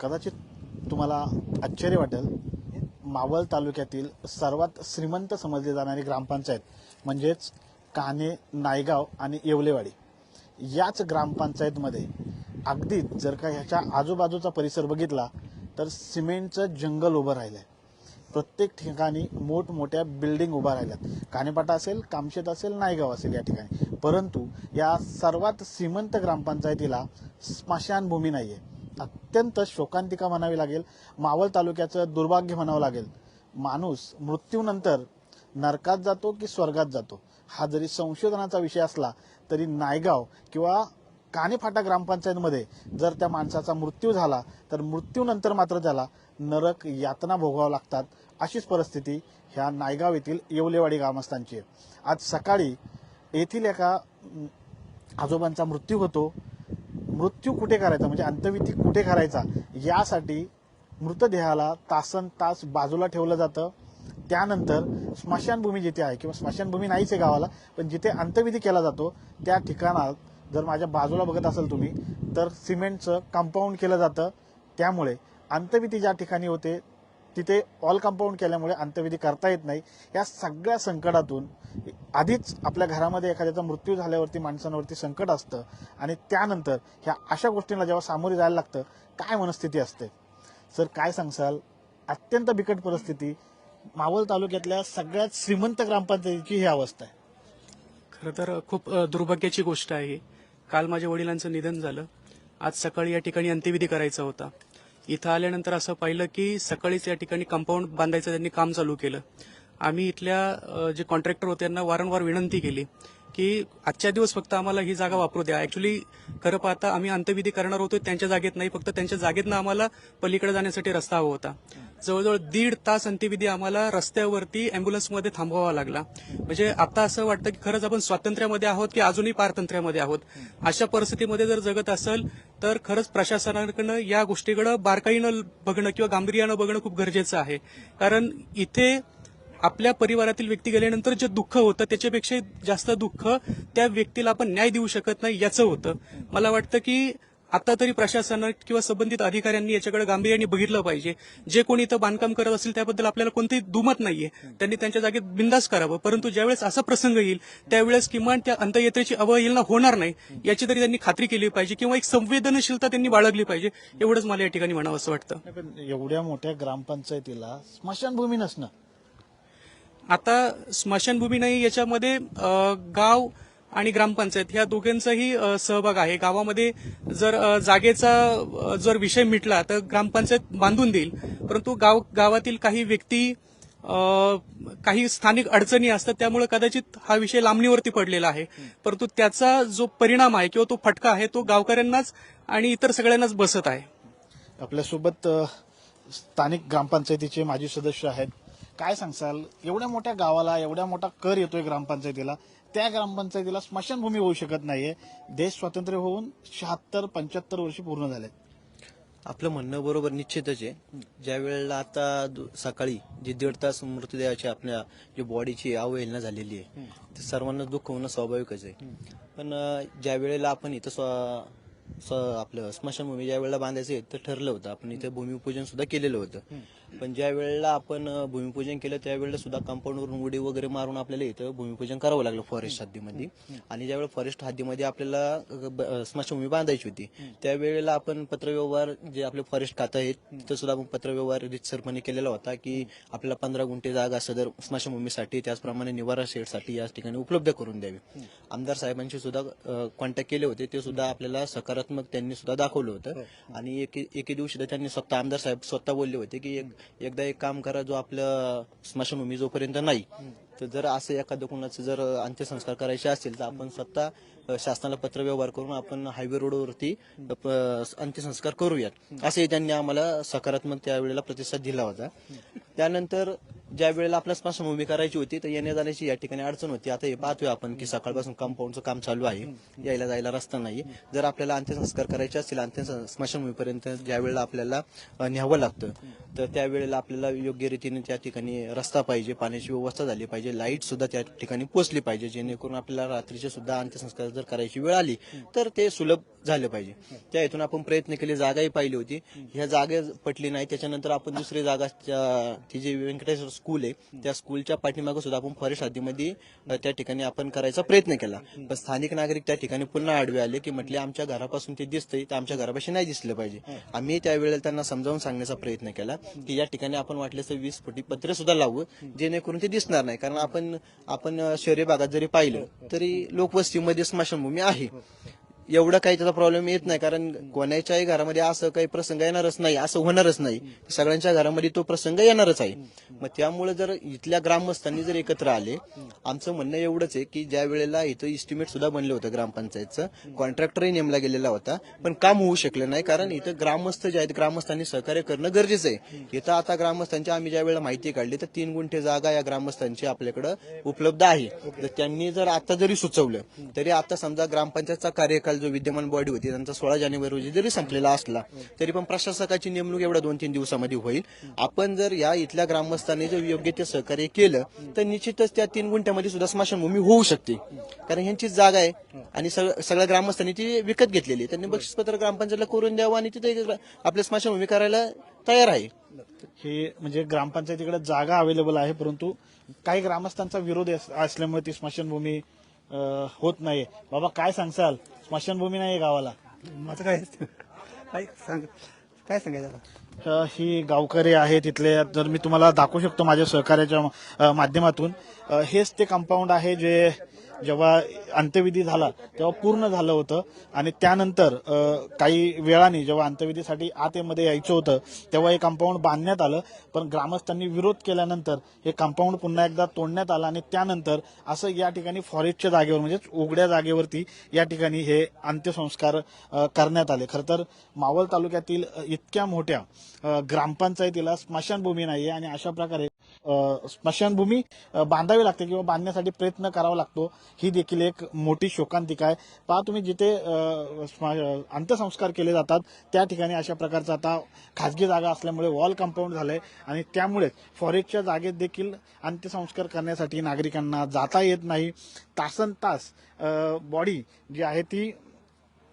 कदाचित तुम्हाला आश्चर्य वाटेल मावळ तालुक्यातील सर्वात श्रीमंत समजली जाणारी ग्रामपंचायत म्हणजेच काने नायगाव आणि येवलेवाडी. याच ग्रामपंचायतमध्ये अगदीच जर का ह्याच्या आजूबाजूचा परिसर बघितला तर सिमेंटचं जंगल उभं राहिलं आहे प्रत्येक ठिकाणी मोठमोठ्या बिल्डिंग उभ्या राहिल्यात. कानेपाटा असेल कामशेत असेल नायगाव असेल या ठिकाणी. परंतु या सर्वात श्रीमंत ग्रामपंचायतीला स्मशानभूमी नाही आहे अत्यंत शोकांतिका म्हणावी लागेल. मावळ तालुक्याचं दुर्भाग्य म्हणावं लागेल. माणूस मृत्यूनंतर नरकात जातो की स्वर्गात जातो? हा जरी संशोधनाचा विषय असला तरी नायगाव किंवा कानेफाटा ग्रामपंचायतमध्ये जर त्या माणसाचा मृत्यू झाला तर मृत्यूनंतर मात्र त्याला नरक यातना भोगाव्या लागतात अशीच परिस्थिती ह्या नायगाव येथील येवलेवाडी ग्रामस्थांची आहे. आज सकाळी येथील एका आजोबांचा मृत्यू होतो. मृत्यू कुठे करायचा? म्हणजे अंत्यविधी कुठे करायचा? यासाठी मृतदेहाला तासन तास बाजूला ठेवलं जातं. त्यानंतर स्मशानभूमी जिथे आहे किंवा स्मशानभूमी नाहीच आहे गावाला पण जिथे अंत्यविधी केला जातो त्या ठिकाणात जर माझ्या बाजूला बघत असाल तुम्ही तर सिमेंटचं कंपाऊंड केलं जातं. त्यामुळे अंत्यविधी ज्या ठिकाणी होते तिथे ऑल कंपाऊंड केल्यामुळे अंत्यविधी करता येत नाही. या सगळ्या संकटातून आधीच आपल्या घरामध्ये एखाद्याचा मृत्यू झाल्यावरती माणसांवरती संकट असतं आणि त्यानंतर ह्या अशा गोष्टींना जेव्हा सामोरे जायला लागतं काय मनस्थिती असते? सर काय सांगसाल अत्यंत बिकट परिस्थिती. मावळ तालुक्यातल्या सगळ्यात श्रीमंत ग्रामपंचायतीची ही अवस्था आहे. खरं तर खूप दुर्भाग्याची गोष्ट आहे काल माझ्या वडिलांचं निधन झालं. आज सकाळी या ठिकाणी अंत्यविधी करायचा होता. इथं आल्यानंतर असं पाहिलं की सकाळीच या ठिकाणी कंपाऊंड बांधायचं त्यांनी काम चालू केलं. आम्ही इथल्या जे कॉन्ट्रॅक्टर होते त्यांना वारंवार विनंती केली की आजच्या दिवस फक्त आम्हाला ही जागा वापरू द्या. ऍक्च्युली खरं पाहता आम्ही अंत्यविधी करणार होतो त्यांच्या जागेत नाही फक्त त्यांच्या जागेतनं आम्हाला पलीकडे जाण्यासाठी रस्ता हवा होता. जवळजवळ दीड तास अंत्यविधी आम्हाला रस्त्यावरती अँब्युलन्समध्ये थांबवावा लागला. म्हणजे आता असं वाटतं की खरंच आपण स्वातंत्र्यामध्ये आहोत की अजूनही पारतंत्र्यामध्ये आहोत? अशा परिस्थितीमध्ये जर जगत असेल तर खरंच प्रशासनाकडनं या गोष्टीकडे बारकाईनं बघणं किंवा गांभीर्यानं बघणं खूप गरजेचं आहे. कारण इथे आपल्या परिवारातील व्यक्ती गेल्यानंतर जे दुःख होतं त्याच्यापेक्षा जास्त दुःख त्या व्यक्तीला आपण न्याय देऊ शकत नाही याचं होतं. मला वाटतं की आता तरी प्रशासन किंवा संबंधित अधिकाऱ्यांनी याच्याकडे गांभीर्याने बघितलं पाहिजे. जे कोणी इथं बांधकाम करत असेल त्याबद्दल आपल्याला कोणतेही दुमत नाहीये. त्यांनी त्यांच्या जागेत बिंदास करावं. परंतु ज्यावेळेस असा प्रसंग येईल त्यावेळेस किमान त्या अंत्ययात्रेची अवहेलना होणार नाही याची तरी त्यांनी खात्री केली पाहिजे किंवा एक संवेदनशीलता त्यांनी बाळगली पाहिजे एवढंच मला या ठिकाणी म्हणावं असं वाटतं. एवढ्या मोठ्या ग्रामपंचायतीला स्मशानभूमी नसणं. आता स्मशानभूमी नाही याच्यामध्ये गाव आणि ग्रामपंचायत ह्या दोघांचाही सहभाग आहे. गावामध्ये जर जागेचा जर विषय मिटला तर ग्रामपंचायत बांधून देईल. परंतु गाव गावातील काही व्यक्ती काही स्थानिक अडचणी असतात त्यामुळे कदाचित हा विषय लांबणीवरती पडलेला आहे. परंतु त्याचा जो परिणाम आहे किंवा तो फटका आहे तो गावकऱ्यांनाच आणि इतर सगळ्यांनाच बसत आहे. आपल्यासोबत स्थानिक ग्रामपंचायतीचे माजी सदस्य आहेत. काय सांगसाल? एवढ्या मोठ्या गावाला एवढ्या मोठा कर येतोय ग्रामपंचायतीला. त्या ग्रामपंचायतीला स्मशानभूमी होऊ शकत नाहीये. देश स्वातंत्र्य होऊन शहात्तर पंच्याहत्तर वर्ष पूर्ण झाले आपलं म्हणणं बरोबर निश्चितच आहे. ज्या वेळेला आता दु- सकाळी जे दीड तास मृतदेहाची आपल्या जी बॉडीची अवहेलना झालेली आहे ते सर्वांना दुःख होणं स्वाभाविकच आहे. पण ज्या वेळेला आपण इथं स्व- आपलं स्मशानभूमी ज्या वेळेला बांधायचं आहे तर ठरलं होतं. आपण इथे भूमिपूजन सुद्धा केलेलं होतं. पण ज्या वेळेला आपण भूमिपूजन केलं त्यावेळेला सुद्धा कंपाऊंडवरून उडी वगैरे मारून आपल्याला इथं भूमिपूजन करावं लागलं फॉरेस्ट हद्दीमध्ये. आणि ज्यावेळेला फॉरेस्ट हद्दीमध्ये आपल्याला स्मशानभूमी बांधायची होती त्यावेळेला आपण पत्रव्यवहार जे आपले फॉरेस्ट खातं आहे तिथं सुद्धा आपण पत्रव्यवहार रितसरपणे केलेला होता की आपल्याला पंधरा गुंठे जागा सदर स्मशानभूमीसाठी त्याचप्रमाणे निवारा शेडसाठी या ठिकाणी उपलब्ध करून द्यावी. आमदार साहेबांशी सुद्धा कॉन्टॅक्ट केले होते ते सुद्धा आपल्याला सकारात्मक त्यांनी सुद्धा दाखवलं होतं. आणि एके एके दिवशी त्यांनी स्वतः आमदार साहेब स्वतः बोलले होते की एक एकदा एक काम करा जो आपलं स्मशानभूमी जोपर्यंत नाही तर जर असं एखादं कोणाचं जर अंत्यसंस्कार करायचे असेल तर आपण स्वतः शासनाला पत्र व्यवहार करून आपण हायवे रोडवरती अंत्यसंस्कार करूयात. असंही त्यांनी आम्हाला सकारात्मक त्यावेळेला प्रतिसाद दिला होता. त्यानंतर ज्या वेळेला आपल्या स्मशानभूमी करायची होती तर येण्या जाण्याची या ठिकाणी अडचण होती. आता हे पाहतोय आपण की सकाळपासून कंपाऊंडचं काम चालू आहे. यायला जायला रस्ता नाही जर आपल्याला अंत्यसंस्कार करायचे असतील अंत्य स्मशानभूमीपर्यंत ज्या वेळेला आपल्याला न्यावं लागतं तर त्यावेळेला आपल्याला योग्य रीतीने त्या ठिकाणी रस्ता पाहिजे पाण्याची व्यवस्था झाली पाहिजे लाइट सुद्धा त्या ठिकाणी पोचली पाहिजे जेणेकरून आपल्याला रात्रीचे सुद्धा अंत्यसंस्कार जर करायची वेळ आली तर ते सुलभ झालं पाहिजे. त्या इथून आपण प्रयत्न केले जागाही पाहिली होती. ह्या जागा पटली नाही त्याच्यानंतर आपण दुसरी जागा ती जी व्यंकटेश्वर स्कूल आहे त्या स्कूलच्या पाठीमागे सुद्धा आपण फॉरेस्ट हद्दीमध्ये त्या ठिकाणी आपण करायचा प्रयत्न केला. पण स्थानिक नागरिक त्या ठिकाणी पुन्हा आडवे आले की म्हटले आमच्या घरापासून ते दिसतंय तर आमच्या घरापाशी नाही दिसलं पाहिजे. आम्ही त्यावेळेला त्यांना समजावून सांगण्याचा प्रयत्न केला की या ठिकाणी आपण वाटल्यास वीस फुटी पत्रे सुद्धा लावू जेणेकरून ते दिसणार नाही. कारण आपण आपण शहरी भागात जरी पाहिलं तरी लोकवस्तीमध्ये स्मशानभूमी आहे. एवढं काही त्याचा प्रॉब्लेम येत नाही. कारण कोणाच्याही घरामध्ये असं काही प्रसंग येणारच नाही असं होणारच नाही. सगळ्यांच्या घरामध्ये तो प्रसंग येणारच आहे. मग त्यामुळे जर इथल्या ग्रामस्थांनी जर एकत्र आले आमचं म्हणणं एवढंच आहे की ज्या वेळेला इथं इस्टिमेट सुद्धा बनलं होतं ग्रामपंचायतचं कॉन्ट्रॅक्टरही नेमला गेलेला होता. पण काम होऊ शकलं नाही कारण इथं ग्रामस्थ जे आहेत ग्रामस्थांनी सहकार्य करणं गरजेचं आहे. इथं आता ग्रामस्थांची आम्ही ज्या वेळेला माहिती काढली तर तीन गुंठे जागा या ग्रामस्थांची आपल्याकडं उपलब्ध आहे. तर त्यांनी जर आता जरी सुचवलं तरी आता समजा ग्रामपंचायतचा काल जो विद्यमान बॉडी होती त्यांचा सोळा जानेवारी रोजी जरी संपलेला असला तरी पण प्रशासकाची नेमणूक एवढ्या दोन तीन दिवसामध्ये होईल. आपण जर या इथल्या ग्रामस्थांनी जर योग्य ते सहकार्य केलं तर निश्चितच त्या तीन गुंठ्यामध्ये सुद्धा स्मशानभूमी होऊ शकते. कारण ह्यांचीच जागा आहे आणि सगळ्या ग्रामस्थांनी ती विकत घेतलेली त्यांनी बक्षीसपत्र ग्रामपंचायतला करून द्यावं आणि तिथे आपल्या स्मशानभूमी करायला तयार आहे. हे म्हणजे ग्रामपंचायतीकडे जागा अवेलेबल आहे परंतु काही ग्रामस्थांचा विरोध असल्यामुळे ती स्मशानभूमी होत नाही. बाबा काय सांगसाल? स्मशानभूमी नाही गावाला. माझं काय? काय सांग काय सांगायचं आता? अ, ही गावकरी आहे तिथले जर मी तुम्हाला दाखवू शकतो माझ्या सहकार्याच्या अ, माध्यमातून. अ, हेच ते कंपाऊंड आहे जे जेव्हा अंत्यविधी झाला तेव्हा पूर्ण झालं होतं. आणि त्यानंतर काही वेळाने जेव्हा अंत्यविधीसाठी आतेमध्ये यायचं होतं तेव्हा हे कंपाऊंड बांधण्यात आलं. पण ग्रामस्थांनी विरोध केल्यानंतर हे कंपाऊंड पुन्हा एकदा तोडण्यात आलं आणि त्यानंतर असं या ठिकाणी फॉरेस्टच्या जागेवर म्हणजेच उघड्या जागेवरती या ठिकाणी हे अंत्यसंस्कार करण्यात आले. खरं तर मावळ तालुक्यातील इतक्या मोठ्या ग्रामपंचायतीला स्मशानभूमी नाही आहे आणि अशा प्रकारे स्मशानभूमी बांधावी लागते किंवा बांधण्यासाठी प्रयत्न करावा लागतो. ही देखील एक मोठी शोकांतिका आहे. पहा तुम्ही जिथे स्म- अंत्यसंस्कार केले जातात त्या ठिकाणी अशा प्रकारचं आता खाजगी जागा असल्यामुळे वॉल कंपाऊंड झालंय आणि त्यामुळेच फॉरेस्टच्या जागेत देखील अंत्यसंस्कार करण्यासाठी नागरिकांना जाता येत नाही. तासन तास बॉडी जी आहे ती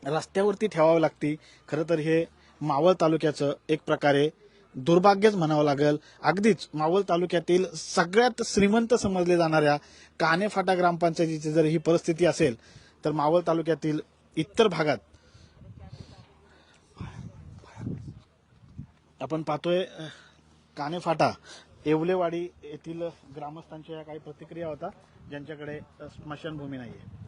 रस्त्यावरती ठेवावी लागती. खरं तर हे मावळ तालुक्याचं एक प्रकारे दुर्भाग्यच म्हणावं लागेल. अगदीच मावळ तालुक्यातील सगळ्यात श्रीमंत समजले जाणाऱ्या कानेफाटा ग्रामपंचायतीची जर ही परिस्थिती असेल तर मावळ तालुक्यातील इतर भागात आपण पाहतोय कानेफाटा येवलेवाडी येथील ग्रामस्थांच्या या काही प्रतिक्रिया होता ज्यांच्याकडे स्मशानभूमी स्मशानभूमी नाहीये.